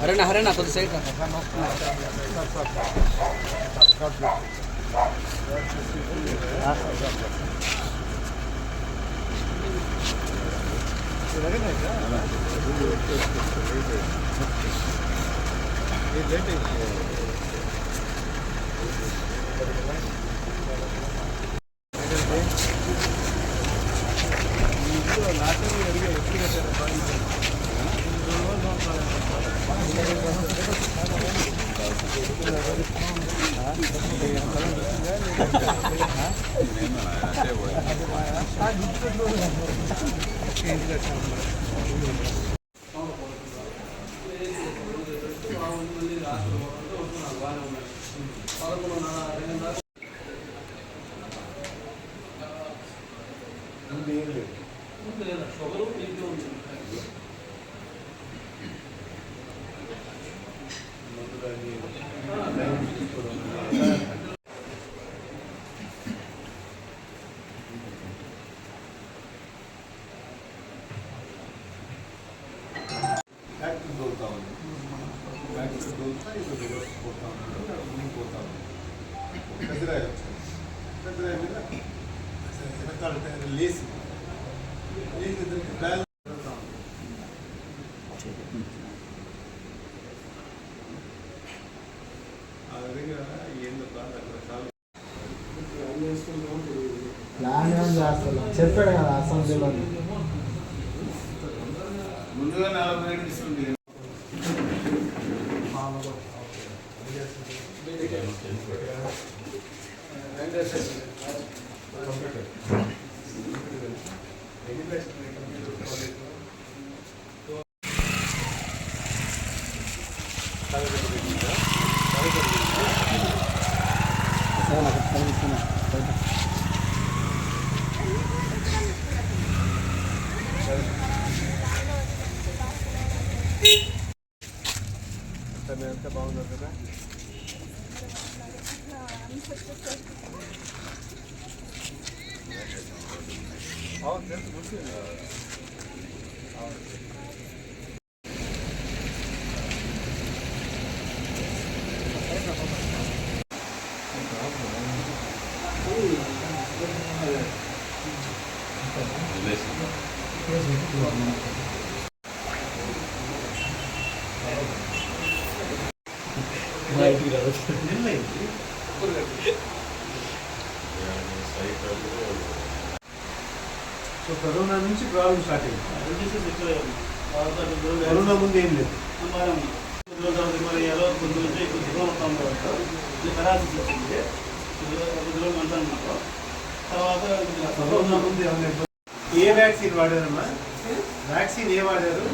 हरण हरण आता सही Thank you. కొద్ది సైడ్ రా. దొరుకుతా ఉంది ఫ్యాక్టరీ ఇప్పుడు రివర్స్ పోతా ఉంది ముందుకు పోతా ఉంది పెద్దరాయి వచ్చింది పెద్దరాయి మీద వెనకాల ప్లాన్ ఏం చేస్తాను చెప్పాడు కదా అసెంబ్లీలో ముందుగా నలభై ఇస్తుంది ఎంత బాగుంది కదా అవును తెలుసు గుర్తు సో కరోనా నుంచి ప్రాబ్లం స్టార్ట్ అయింది. కరోనా ముందు ఏం లేదు. కరోనా ముందు వచ్చింది ఏ వ్యాక్సిన్ వాడారమ్మా? వ్యాక్సిన్ ఏ వాడారు?